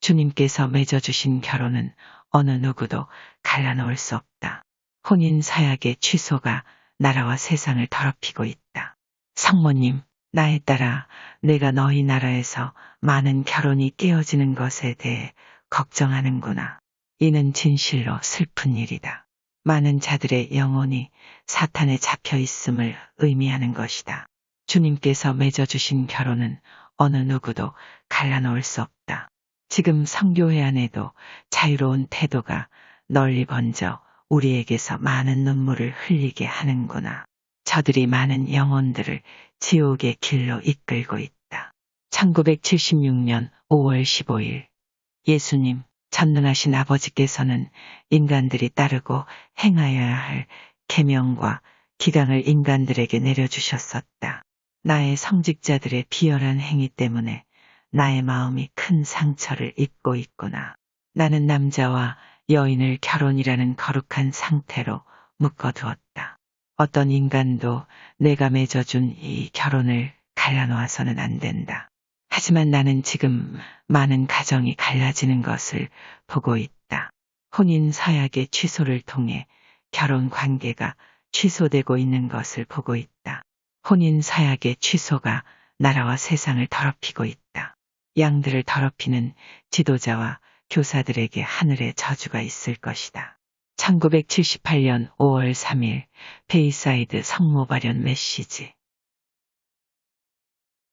주님께서 맺어주신 결혼은 어느 누구도 갈라놓을 수 없다. 혼인 사약의 취소가 나라와 세상을 더럽히고 있다. 성모님, 나에 따라 내가 너희 나라에서 많은 결혼이 깨어지는 것에 대해 걱정하는구나. 이는 진실로 슬픈 일이다. 많은 자들의 영혼이 사탄에 잡혀 있음을 의미하는 것이다. 주님께서 맺어주신 결혼은 어느 누구도 갈라놓을 수 없다. 지금 성교회 안에도 자유로운 태도가 널리 번져 우리에게서 많은 눈물을 흘리게 하는구나. 저들이 많은 영혼들을 지옥의 길로 이끌고 있다. 1976년 5월 15일 예수님 전능하신 아버지께서는 인간들이 따르고 행하여야 할 계명과 기강을 인간들에게 내려주셨었다. 나의 성직자들의 비열한 행위 때문에 나의 마음이 큰 상처를 입고 있구나. 나는 남자와 여인을 결혼이라는 거룩한 상태로 묶어두었다. 어떤 인간도 내가 맺어준 이 결혼을 갈라놓아서는 안 된다. 하지만 나는 지금 많은 가정이 갈라지는 것을 보고 있다. 혼인 서약의 취소를 통해 결혼 관계가 취소되고 있는 것을 보고 있다. 혼인 서약의 취소가 나라와 세상을 더럽히고 있다. 양들을 더럽히는 지도자와 교사들에게 하늘의 저주가 있을 것이다. 1978년 5월 3일 베이사이드 성모 발현 메시지